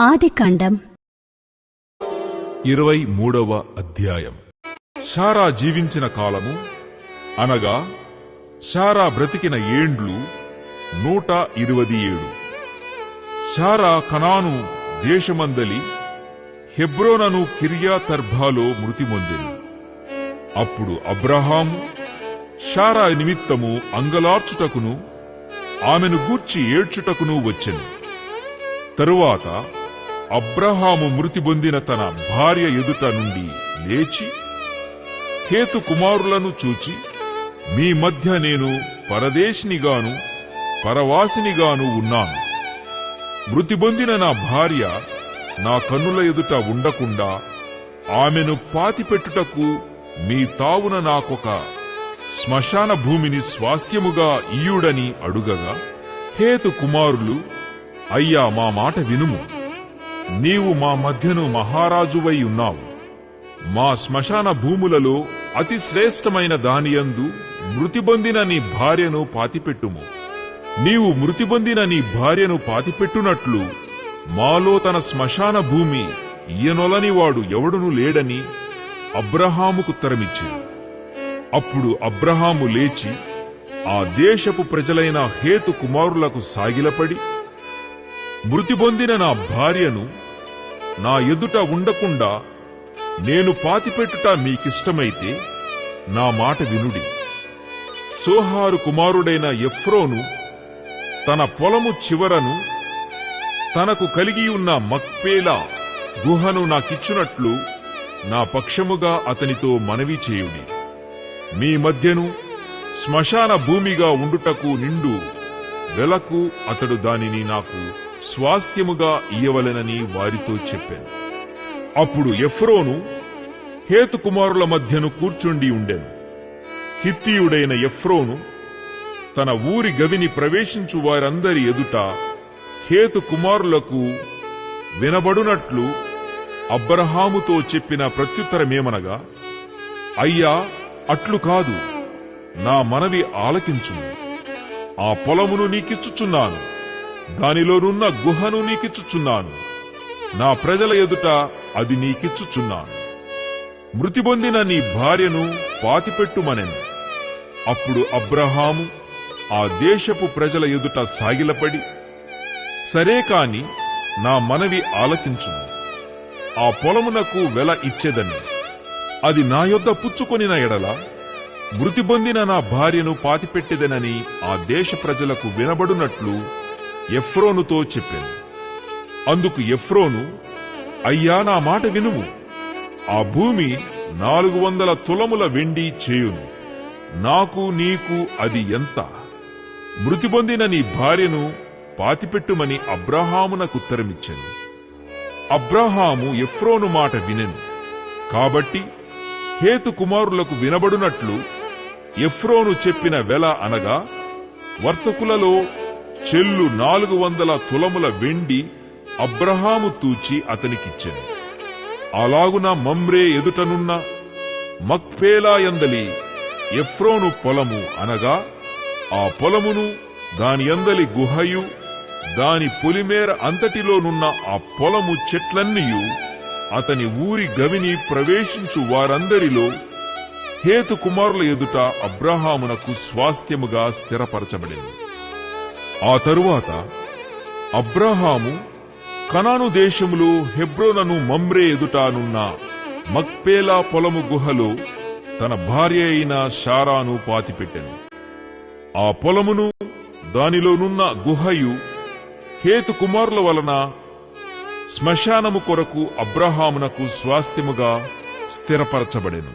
ఆదికాండం. ఇరవై మూడవ అధ్యాయం. షారా జీవించిన కాలము అనగా షారా బ్రతికిన ఏండ్లు నూట ఇరువది ఏడు షారా కనాను దేశమందలి హెబ్రోనను కిరియా తర్భాలో మృతి పొందింది అప్పుడు అబ్రహాం షారా నిమిత్తము అంగలార్చుటకును ఆమెను గూర్చి ఏడ్చుటకును వచ్చెను. తరువాత అబ్రహాము మృతి పొందిన తన భార్య ఎదుట నుండి లేచి హేతు కుమారులను చూచి మీ మధ్య నేను పరదేశినిగాను పరవాసినిగాను ఉన్నాను. మృతి పొందిన నా భార్య నా కన్నుల ఎదుట ఉండకుండా ఆమెను పాతిపెట్టుటకు మీ తావున నాకొక శ్మశాన భూమిని స్వాస్థ్యముగా ఇయ్యుడని అడుగగా హేతు కుమారులు అయ్యా మా మాట వినుము. నీవు మా మధ్యను మహారాజువై ఉన్నావు. మా శ్మశాన భూములలో అతి శ్రేష్టమైన దానియందు మృతిబొందిన నీ భార్యను పాతిపెట్టుము. నీవు మృతిబొందిన నీ భార్యను పాతిపెట్టునట్లు మాలో తన శ్మశాన భూమి ఈయనొలని వాడు ఎవడును లేడని అబ్రహాముకుత్తరమిచ్చి అప్పుడు అబ్రహాము లేచి ఆ దేశపు ప్రజలైన హేతు కుమారులకు సాగిలపడి మృతి పొందిన నా భార్యను నా ఎదుట ఉండకుండా నేను పాతిపెట్టుట మీకిష్టమైతే నా మాట వినుడి. సోహారు కుమారుడైన ఎఫ్రోను తన పొలము చివరను తనకు కలిగి ఉన్న మక్పేలా గుహను నాకిచ్చునట్లు నా పక్షముగా అతనితో మనవి చేయుడి. మీ మధ్యను శ్మశాన భూమిగా ఉండుటకు నిండు వెలకు అతడు దానిని నాకు స్వాస్థ్యముగా ఇయ్యవలెనని వారితో చెప్పాను. అప్పుడు ఎఫ్రోను హేతు కుమారుల మధ్యను కూర్చుండి ఉండెను. హిత్తీయుడైన ఎఫ్రోను తన ఊరి గవిని ప్రవేశించు వారందరి ఎదుట హేతు కుమారులకు వినబడునట్లు అబ్రహాముతో చెప్పిన ప్రత్యుత్తరమేమనగా అయ్యా అట్లు కాదు నా మనవి ఆలకించు ఆ పొలమును నీకిచ్చుచున్నాను. దానిలోనున్న గుహను నీకిచ్చుచున్నాను. నా ప్రజల ఎదుట అది నీకిచ్చుచున్నాను. మృతి పొందిన నీ భార్యను పాతిపెట్టుమనెను. అప్పుడు అబ్రహాము ఆ దేశపు ప్రజల ఎదుట సాగిలపడి సరే కాని నా మనవి ఆలకించు ఆ పొలమునకు వెల ఇచ్చేదని. అది నా యొద్ద పుచ్చుకొనిన ఎడల మృతి పొందిన నా భార్యను పాతిపెట్టెదనని ఆ దేశ ప్రజలకు వినబడునట్లు ఎఫ్రోనుతో చెప్పాను. అందుకు ఎఫ్రోను అయ్యా నా మాట వినుము. ఆ భూమి నాలుగు వందల తులముల వెండి చేయును. నాకు నీకు అది ఎంత? మృతి పొందిన నీ భార్యను పాతిపెట్టుమని అబ్రహామునకు ఉత్తరమిచ్చాను. అబ్రహాము ఎఫ్రోను మాట వినెను. కాబట్టి హేతు కుమారులకు వినబడునట్లు ఎఫ్రోను చెప్పిన వెల అనగా వర్తకులలో చెల్లు నాలుగు వందల తులముల వెండి అబ్రహాము తూచి అతనికిచ్చెను. అలాగున మమ్రే ఎదుటనున్న మక్పేలాయందలి ఎఫ్రోను పొలము అనగా ఆ పొలమును దానియందలి గుహయు దాని పొలిమేర అంతటిలోనున్న ఆ పొలము చెట్లన్నీయు అతని ఊరి గవిని ప్రవేశించు వారందరిలో హేతు కుమారుల ఎదుట అబ్రహామునకు స్వాస్థ్యముగా స్థిరపరచబడింది ఆ తరువాత అబ్రహాము కనాను దేశములో హెబ్రోనను మమ్రే ఎదుటానున్న మక్పేలా పొలము గుహలో తన భార్య అయిన షారాను పాతిపెట్టెను. ఆ పొలమును దానిలోనున్న గుహయు హేతు కుమారుల వలన శ్మశానము కొరకు అబ్రహామునకు స్వాస్థ్యముగా స్థిరపరచబడెను.